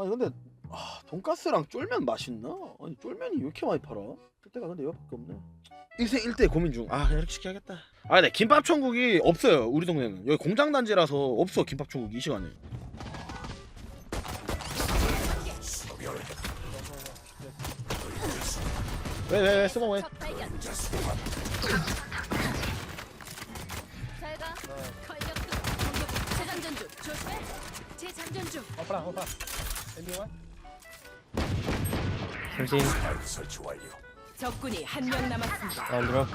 아니 근데 아, 돈가스랑 쫄면 맛있나? 아니 쫄면이 왜 이렇게 많이 팔아? 쓸 데가 근데 여기밖에 없네. 일생 일대 고민 중. 아 이렇게 시켜야겠다. 아 근데 김밥 천국이 없어요. 우리 동네는 여기 공장 단지라서 없어 김밥 천국 이 시간에. 왜왜왜 스모 왜? 적 발견. 잘가. 걸격투. 공격. 재장전 중. 조심해. 재장전 중. 오프라 오프라 엔딩 원 솔진 설치 완료. 적군이 한 명 남았습니다. 적 발견.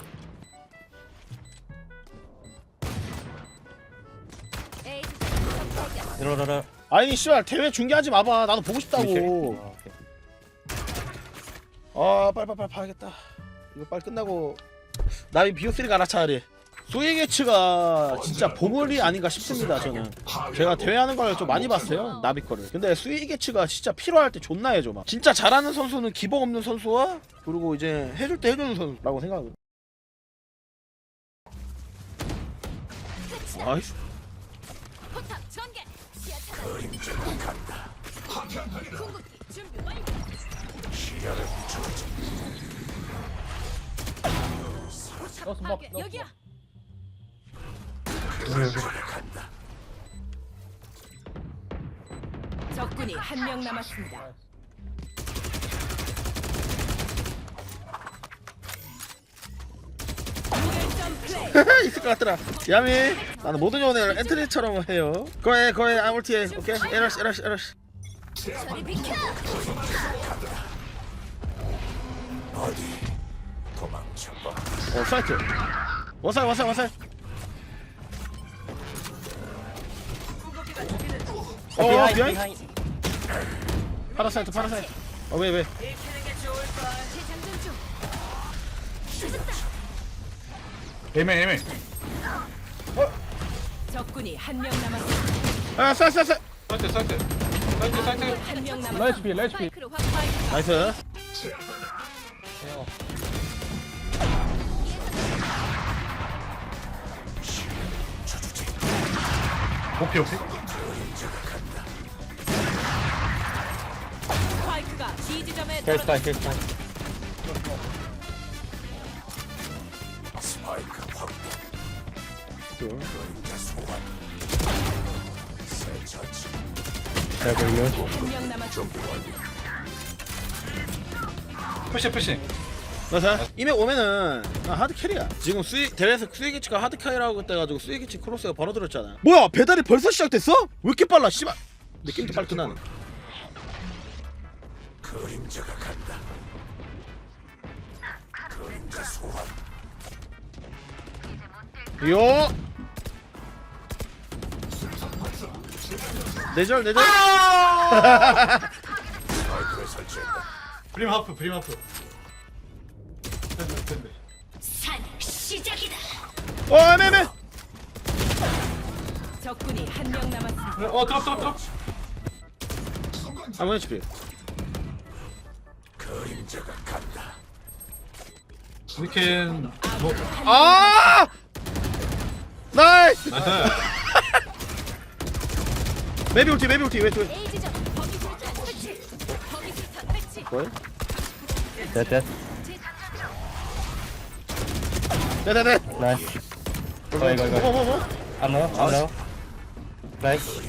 들어라라 아니 씨발 대회 중계하지 마봐. 나도 보고 싶다고. 아 빨리 빨리 빨리 봐야겠다. 이거 빨리 끝나고 나비 비오3 가라 차라리. 수이게츠가 진짜 보물이 아닌가 싶습니다 저는. 제가 대회하는 걸 좀 많이 봤어요 나비 거를. 근데 수이게츠가 진짜 필요할 때 존나 해줘 막. 진짜 잘하는 선수는 기복 없는 선수와 그리고 이제 해줄 때 해주는 선수라고 생각하거든 아이씨. 포탑 전개. 시야 파괴. 노 여기야. 적군이 한 명 남았습니다. 무결점 플레이. 있을 것 같더라 야미 나는 모든 연애를 엔트리처럼 해요 거에 거에 아울티에 오케이 에러시 에러시 에러시. 어디 도망쳐봐. 어 사이트 와살 와살 와살 어 비하인 파라사이트 파라사이트. 어 왜왜? 재장전 중. 에메. 에메 적군이 한 명 남았습니다. 아쌀 쌀쌀. 사이트 사이트. 사이트 사이트. 한 명 남았습니다. 레츠비 스파이크로 확 스파이크가 나이스. 오케이 오케 스파이크가 B 지점에 헬스파이 떨어졌습니다. 처치. 잘 보이면 한명 남았습니다. 푸시 푸시. 나이스 이맥 오면은 아, 하드 캐리야. 지금 수이 대회에서 수이기치가 하드 캐리라고 그때가지고 수이기치 크로스가 바로 들었잖아. 뭐야 배달이 벌써 시작됐어? 왜 이렇게 빨라 씨발. 느낌도 빨리 끝나네 그림자가 간다. 그림자 소환. 요 내절 내절 설치했다. 브림 하프 브림 하프 산 시작이다. 어 애매애매 적군이 한 명 남았습니다. 어 드랍 드랍 드랍 아무 HP 그림 위켄 뭐 아! 나이스! 나이스. 메비 울티 메비 울티 왼쪽 A 지점 거기 술탄 설치. 거기 술탄 배치. 뭐야? 됐됐 네네네 나이스. 이거 이거 이거 뭐뭐뭐 암호 암호 나이스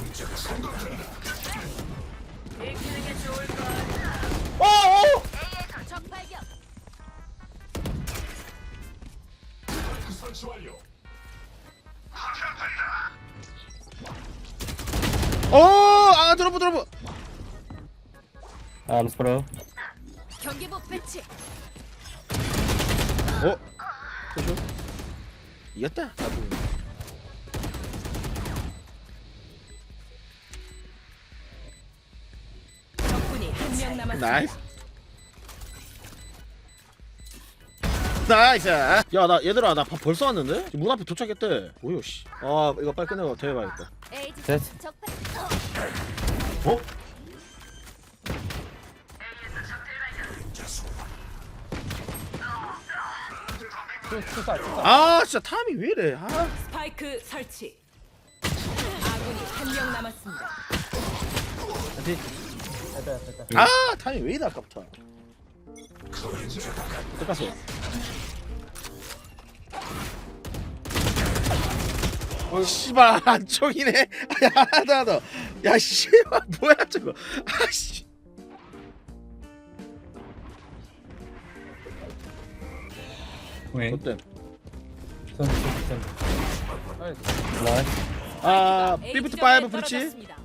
암스프로 경계복 배치. 어? 그죠? 이겼다 나도 적군이 한 명 남았습니다. 나이스 나이스 야 나 얘들아 나 밥 벌써 왔는데? 문 앞에 도착했대 오유 씨아 이거 빨리 끝내고 대회 봐야겠다 됐적 발. 어? 투사 투사 아 진짜 타이밍 왜 이래? 아. 스파이크 설치. 아군이 한 명 남았습니다. 다시 됐다 됐다 아 타이밍 왜 그림자가 간다. 똑같어 어 씨발 안쪽이네. 야 하나 더야 씨발 뭐야 저거? 아씨 왜? 어때 선수 선수 나이스 나이스. 아 지점에 파이브 브리치 떨어졌습니다.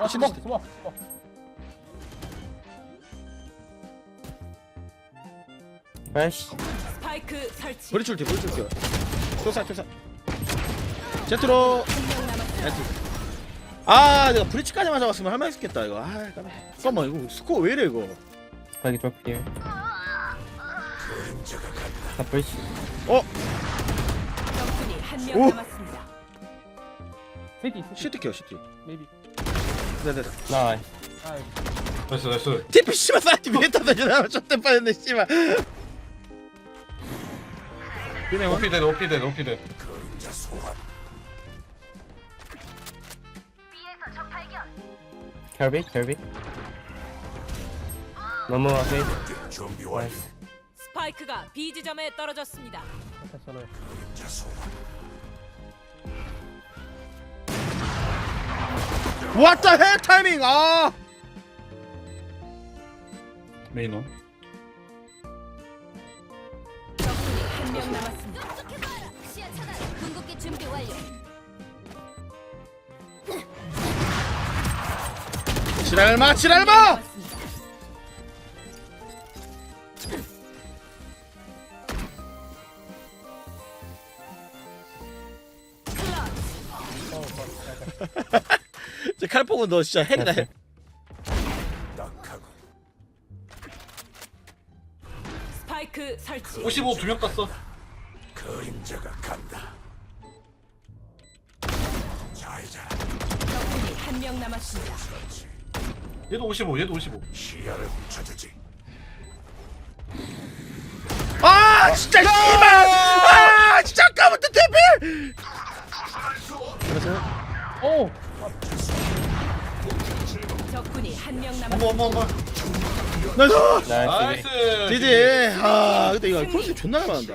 아 수박 수박 수박 플래시. 스파이크 설치. 브리치 울티 브리치 울티 조사 조사 제트로. 제트 아 내가 브리치까지만 잡았으면 할만 했겠다 이거 아 깜- 잠깐만 이거 스코어 왜 이래 이거 here. 그 아, 플래시. 적군이 한명 오. 남았습니다. 시티 시티 켜 시티 메이비 네네 나이스. 아 나이스 나이스 TP 씨발 사이트 메타 던지나 쫓대 빠졌네 씨발 그냥 와 오피대 오피대 오피대. 켈비, 켈비. 넘어가세요. 나이스. 스파이크가 B 지점에 떨어졌습니다. 왔다 해 타이밍 아 메인원 적군이 한 명 남았습니다. 시야 차단. 궁극기 준비 완료. 지랄마 지랄마 남았습니다. 저 칼폭은 너 진짜 헬이다 헬 낙하고 스파이크 설치. 55 두명 땄어 그림자가 간다. 자이자 적군이 한 명 남았습니다. 얘도 55 얘도 55 시야를 훔쳐주지. 아 진짜 씨발 아 진짜 아까부터 TP 그래서 오 적군이 한명 어머 남았습니다. 어머 어머. 나이스! 나이스. 나이스 디디 아 근데 이거 콜스 존나 잘 맞는다